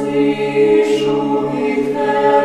слышу их.